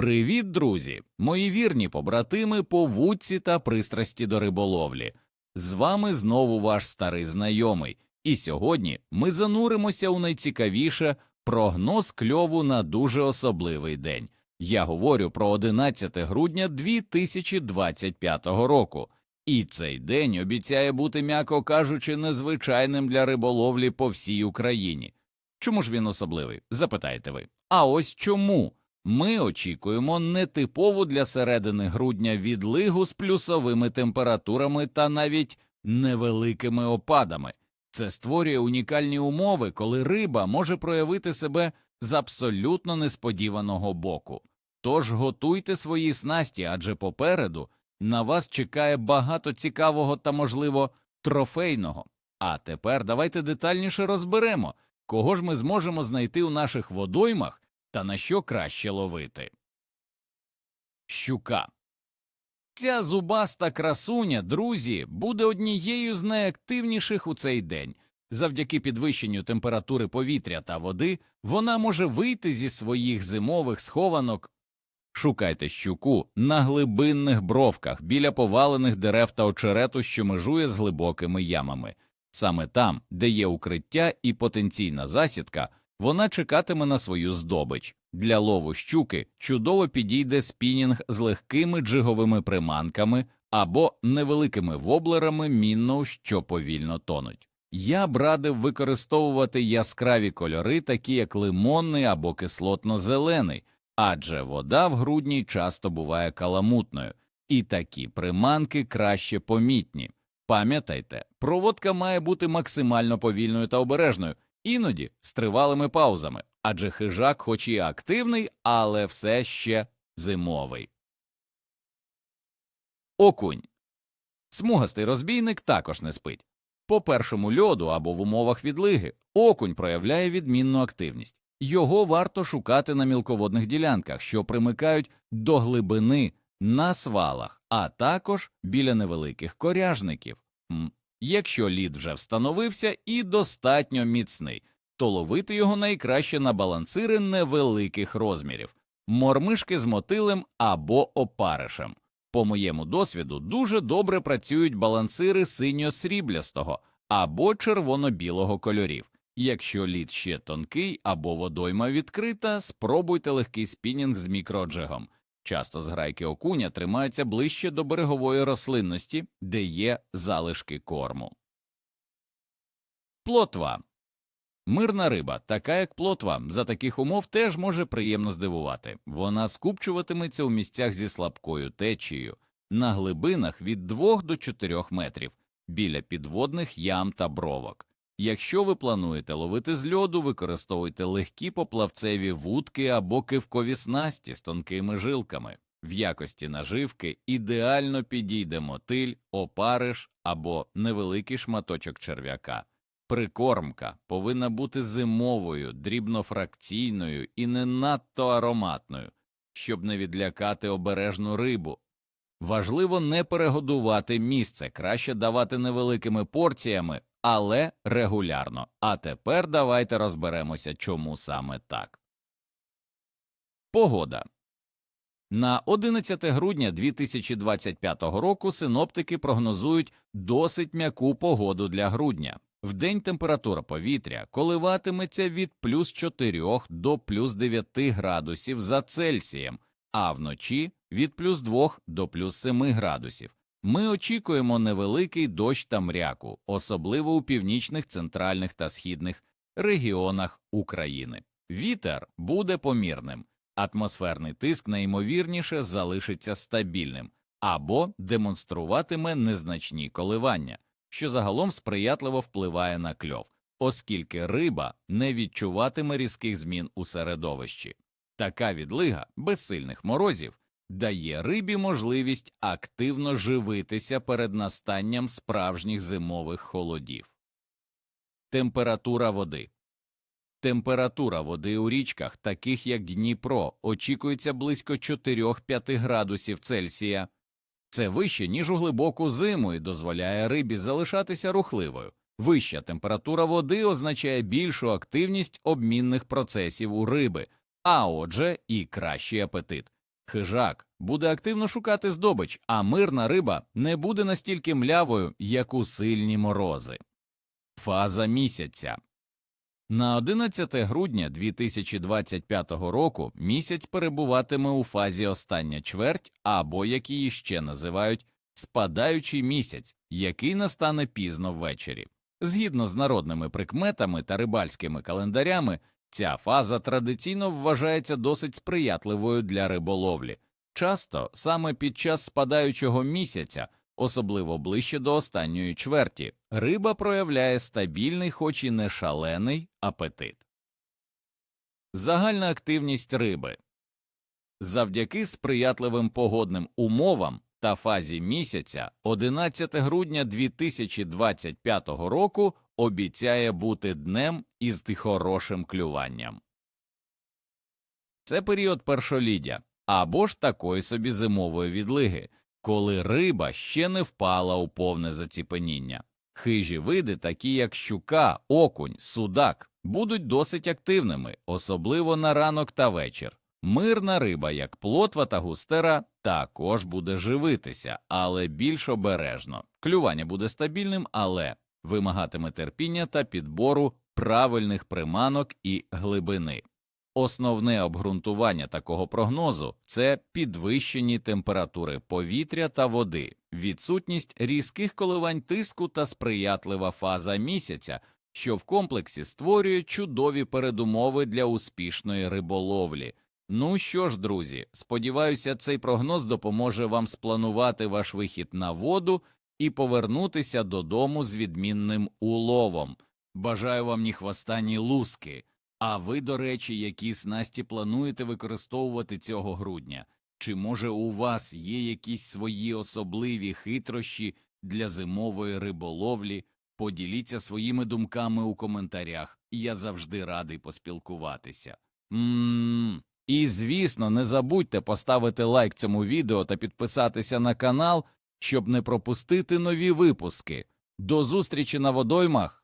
Привіт, друзі! Мої вірні побратими по вудці та пристрасті до риболовлі. З вами знову ваш старий знайомий, і сьогодні ми зануримося у найцікавіше прогноз кльову на дуже особливий день. Я говорю про 11 грудня 2025 року. І цей день обіцяє бути, м'яко кажучи, незвичайним для риболовлі по всій Україні. Чому ж він особливий? Запитаєте ви. А ось чому? Ми очікуємо нетипову для середини грудня відлигу з плюсовими температурами та навіть невеликими опадами. Це створює унікальні умови, коли риба може проявити себе з абсолютно несподіваного боку. Тож готуйте свої снасті, адже попереду на вас чекає багато цікавого та, можливо, трофейного. А тепер давайте детальніше розберемо, кого ж ми зможемо знайти у наших водоймах та на що краще ловити. Щука. Ця зубаста красуня, друзі, буде однією з найактивніших у цей день. Завдяки підвищенню температури повітря та води вона може вийти зі своїх зимових схованок. Шукайте щуку на глибинних бровках біля повалених дерев та очерету, що межує з глибокими ямами. Саме там, де є укриття і потенційна засідка, вона чекатиме на свою здобич. Для лову щуки чудово підійде спінінг з легкими джиговими приманками або невеликими воблерами мінноу, що повільно тонуть. Я б радив використовувати яскраві кольори, такі як лимонний або кислотно-зелений, адже вода в грудні часто буває каламутною, і такі приманки краще помітні. Пам'ятайте, проводка має бути максимально повільною та обережною, іноді з тривалими паузами, адже хижак, хоч і активний, але все ще зимовий. Окунь. Смугастий розбійник також не спить. По першому льоду або в умовах відлиги окунь проявляє відмінну активність. Його варто шукати на мілководних ділянках, що примикають до глибини на свалах, а також біля невеликих коряжників. Якщо лід вже встановився і достатньо міцний, то ловити його найкраще на балансири невеликих розмірів, мормишки з мотилем або опаришем. По моєму досвіду дуже добре працюють балансири синьо-сріблястого або червоно-білого кольорів. Якщо лід ще тонкий або водойма відкрита, спробуйте легкий спінінг з мікроджигом. Часто зграйки окуня тримаються ближче до берегової рослинності, де є залишки корму. Плотва Мирна риба, така як плотва, за таких умов теж може приємно здивувати. Вона скупчуватиметься у місцях зі слабкою течією, на глибинах від 2 до 4 метрів, біля підводних ям та бровок. Якщо ви плануєте ловити з льоду, використовуйте легкі поплавцеві вудки або кивкові снасті з тонкими жилками. В якості наживки ідеально підійде мотиль, опариш або невеликий шматочок черв'яка. Прикормка повинна бути зимовою, дрібнофракційною і не надто ароматною, щоб не відлякати обережну рибу. Важливо не перегодувати місце, краще давати невеликими порціями, але регулярно. А тепер давайте розберемося, чому саме так. Погода на 11 грудня 2025 року синоптики прогнозують досить м'яку погоду для грудня. Вдень температура повітря коливатиметься від плюс 4 до плюс 9 градусів за Цельсієм, а вночі від плюс 2 до плюс 7 градусів. Ми очікуємо невеликий дощ та мряку, особливо у північних, центральних та східних регіонах України. Вітер буде помірним, атмосферний тиск найімовірніше залишиться стабільним або демонструватиме незначні коливання, що загалом сприятливо впливає на кльов, оскільки риба не відчуватиме різких змін у середовищі. Така відлига без сильних морозів дає рибі можливість активно живитися перед настанням справжніх зимових холодів. Температура води Температура води у річках, таких як Дніпро, очікується близько 4-5 градусів Цельсія. Це вище, ніж у глибоку зиму і дозволяє рибі залишатися рухливою. Вища температура води означає більшу активність обмінних процесів у риби, а отже, і кращий апетит. Хижак буде активно шукати здобич, а мирна риба не буде настільки млявою, як у сильні морози. Фаза місяця на 11 грудня 2025 року місяць перебуватиме у фазі остання чверть, або як її ще називають спадаючий місяць, який настане пізно ввечері. Згідно з народними прикметами та рибальськими календарями, ця фаза традиційно вважається досить сприятливою для риболовлі. Часто саме під час спадаючого місяця, особливо ближче до останньої чверті, риба проявляє стабільний, хоч і не шалений апетит. Загальна активність риби завдяки сприятливим погодним умовам та фазі місяця 11 грудня 2025 року обіцяє бути днем із хорошим клюванням. Це період першоліддя або ж такої собі зимової відлиги, коли риба ще не впала у повне заціпеніння. Хижі види, такі як щука, окунь, судак, будуть досить активними, особливо на ранок та вечір. Мирна риба, як плотва та густера, також буде живитися, але більш обережно. Клювання буде стабільним, але вимагатиме терпіння та підбору правильних приманок і глибини. Основне обґрунтування такого прогнозу це підвищені температури повітря та води, відсутність різких коливань тиску та сприятлива фаза місяця, що в комплексі створює чудові передумови для успішної риболовлі. Ну що ж, друзі, сподіваюся, цей прогноз допоможе вам спланувати ваш вихід на воду і повернутися додому з відмінним уловом. Бажаю вам ні хвоста, ні луски. А ви, до речі, які снасті плануєте використовувати цього грудня? Чи може у вас є якісь свої особливі хитрощі для зимової риболовлі? Поділіться своїми думками у коментарях, я завжди радий поспілкуватися. І, звісно, не забудьте поставити лайк цьому відео та підписатися на канал, щоб не пропустити нові випуски. До зустрічі на водоймах!